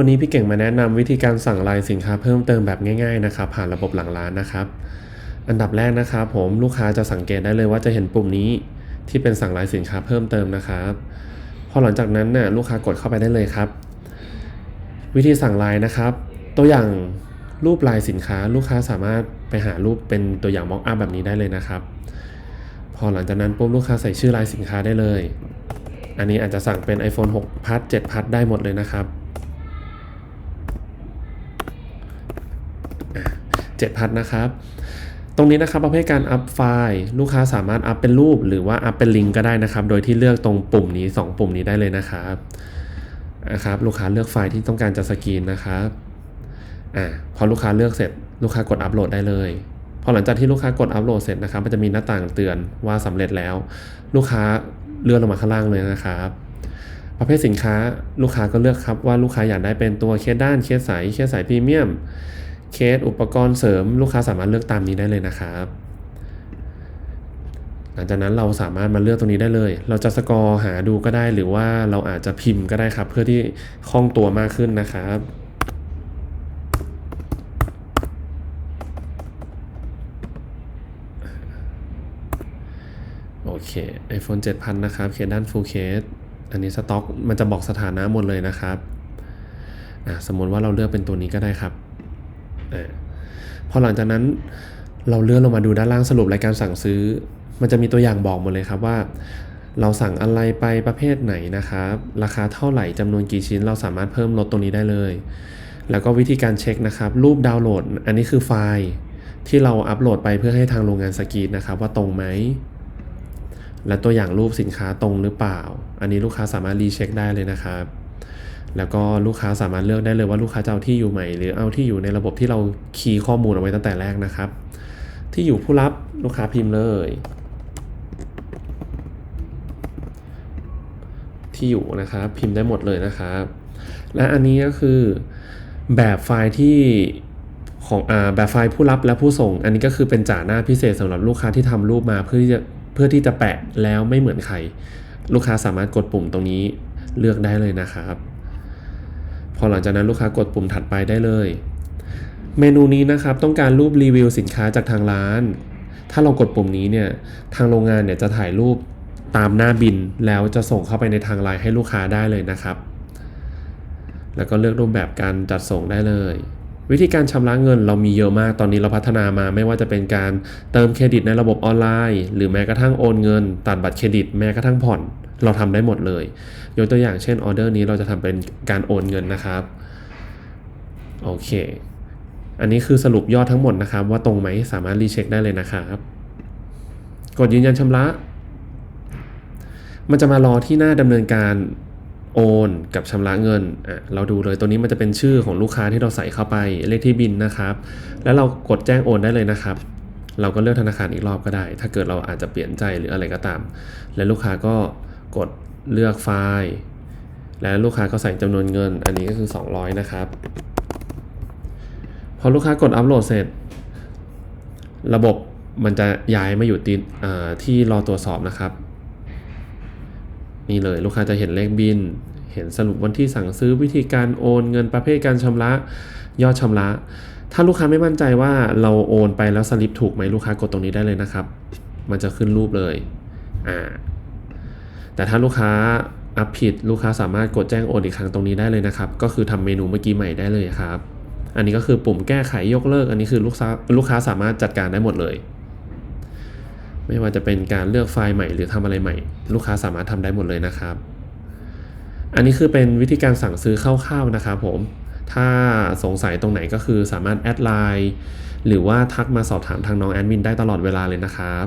วันนี้พี่เก่งมาแนะนำวิธีการสั่งลายสินค้าเพิ่มเติมแบบง่ายๆนะครับผ่านระบบหลังร้านนะครับ อันดับแรกนะครับผมลูกค้าจะสังเกตได้เลยว่าจะเห็นปุ่มนี้ที่เป็นสั่งลายสินค้าเพิ่มเติมนะครับพอหลังจากนั้นเนี่ยลูกค้ากดเข้าไปได้เลยครับ วิธีสั่งลายนะครับ ตัวอย่างรูปลายสินค้า ลูกค้าสามารถไปหารูปเป็นตัวอย่างม็อกอัพแบบนี้ได้เลยนะครับ พอหลังจากนั้นปุ๊บลูกค้าใส่ชื่อลายสินค้าได้เลย อันนี้อาจจะสั่งเป็น iPhone 6พัท7พัทได้หมดเลยนะครับ 7พัทนะครับ ตรงนี้นะครับประเภทการอัพไฟล์ลูกค้าสามารถอัพเป็นรูป หรือว่าอัพเป็นลิงก์ก็ได้นะครับ โดยที่เลือกตรงปุ่มนี้ 2 ปุ่มนี้ได้เลยนะครับนะครับ ลูกค้าเลือกไฟล์ที่ต้องการจะสกรีนนะครับอ่าพอลูกค้าเลือกเสร็จ ลูกค้ากดอัปโหลดได้เลยพอหลังจากที่ลูกค้ากดอัปโหลดเสร็จนะครับ มันจะมีหน้าต่างเตือนว่าสำเร็จแล้ว ลูกค้าเลื่อนลงมาข้างล่างเลยนะครับ ประเภทสินค้าลูกค้าก็เลือกครับว่าลูกค้าอยากได้เป็นตัวเคสด้านเคสใสเคสใสพรีเมียม เคสอุปกรณ์เสริมลูกค้าสามารถเลือกตามนี้ได้เลยนะครับ หลังจากนั้นเราสามารถมาเลือกตรงนี้ได้เลย เราจะสกอร์หาดูก็ได้หรือว่าเราอาจจะพิมพ์ก็ได้ครับ เพื่อที่คล่องตัวมากขึ้นนะครับโอเค iPhone 7000 นะครับ เคสด้าน Full Case อันนี้สต็อกมันจะบอกสถานะหมดเลยนะครับ สมมติว่าเราเลือกเป็นตัวนี้ก็ได้ครับ พอหลังจากนั้นเราเลื่อนลงมาดูด้านล่างสรุปรายการสั่งซื้อ มันจะมีตัวอย่างบอกหมดเลยครับว่า เราสั่งอะไรไปประเภทไหนนะครับ ราคาเท่าไหร่จำนวนกี่ชิ้น เราสามารถเพิ่มลดตรงนี้ได้เลย แล้วก็วิธีการเช็คนะครับ รูปดาวน์โหลด อันนี้คือไฟล์ที่เราอัปโหลดไปเพื่อให้ทางโรงงานสกรีนนะครับ ว่าตรงไหมและตัวอย่างรูปสินค้าตรงหรือเปล่า อันนี้ลูกค้าสามารถรีเช็คได้เลยนะครับ แล้วก็ลูกค้าสามารถเลือกได้เลยว่าลูกค้าจะเอาที่อยู่ใหม่ หรือเอาที่อยู่ในระบบที่เราคีย์ข้อมูลเอาไว้ตั้งแต่แรกนะครับ ที่อยู่ผู้รับลูกค้าพิมพ์เลย ที่อยู่นะครับ พิมพ์ได้หมดเลยนะครับ และอันนี้ก็คือแบบไฟล์ที่ของอแบบไฟล์ผู้รับและผู้ส่ง อันนี้ก็คือเป็นจ่าหน้าพิเศษสำหรับลูกค้าที่ทำรูปมาเพื่อที่จะเพื่อที่จะแปะแล้วไม่เหมือนใคร ลูกค้าสามารถกดปุ่มตรงนี้เลือกได้เลยนะครับ พอหลังจากนั้นลูกค้ากดปุ่มถัดไปได้เลย เมนูนี้นะครับต้องการรูปรีวิวสินค้าจากทางร้าน ถ้าเรากดปุ่มนี้เนี่ยทางโรงงานเนี่ยจะถ่ายรูปตามหน้าบินแล้วจะส่งเข้าไปในทางไลน์ให้ลูกค้าได้เลยนะครับ แล้วก็เลือกรูปแบบการจัดส่งได้เลย วิธีการชำระเงินเรามีเยอะมากตอนนี้เราพัฒนามาไม่ว่าจะเป็นการเติมเครดิตในระบบออนไลน์ หรือแม้กระทั่งโอนเงิน ตัดบัตรเครดิตแม้กระทั่งผ่อน เราทำได้หมดเลย ยกตัวอย่างเช่นออเดอร์นี้เราจะทำเป็นการโอนเงินนะครับโอเค อันนี้คือสรุปยอดทั้งหมดนะครับ ว่าตรงไหมสามารถรีเช็คได้เลยนะครับ กดยืนยันชำระ มันจะมารอที่หน้าดำเนินการ โอนกับชำระเงินอะเราดูเลยตัวนี้มันจะเป็นชื่อของลูกค้าที่เราใส่เข้าไปเลขที่บินนะครับ แล้วเรากดแจ้งโอนได้เลยนะครับ เราก็เลือกธนาคารอีกรอบก็ได้ ถ้าเกิดเราอาจจะเปลี่ยนใจหรืออะไรก็ตาม และลูกค้าก็กดเลือกไฟล์ และลูกค้าก็ใส่จำนวนเงิน อันนี้ก็คือ 200 นะครับ พอลูกค้ากดอัปโหลดเสร็จ ระบบมันจะย้ายมาอยู่ที่ที่รอตรวจสอบนะครับ นี่เลยลูกค้าจะเห็นเลขบิน เห็นสรุปวันที่สั่งซื้อวิธีการโอนเงินประเภทการชำระ ยอดชำระ ถ้าลูกค้าไม่มั่นใจว่าเราโอนไปแล้วสลิปถูกไหมลูกค้ากดตรงนี้ได้เลยนะครับ มันจะขึ้นรูปเลยอ่าแต่ถ้าลูกค้าอัพผิดลูกค้าสามารถกดแจ้งโอนอีกครั้งตรงนี้ได้เลยนะครับ ก็คือทำเมนูเมื่อกี้ใหม่ได้เลยครับ อันนี้ก็คือปุ่มแก้ไขยกเลิก อันนี้คือลูกค้าลูกค้าสามารถจัดการได้หมดเลย ไม่ว่าจะเป็นการเลือกไฟล์ใหม่หรือทำอะไรใหม่ ลูกค้าสามารถทำได้หมดเลยนะครับ อันนี้คือเป็นวิธีการสั่งซื้อคร่าวๆนะครับผมถ้าสงสัยตรงไหนก็คือสามารถแอดไลน์หรือว่าทักมาสอบถามทางน้องแอดมินได้ตลอดเวลาเลยนะครับ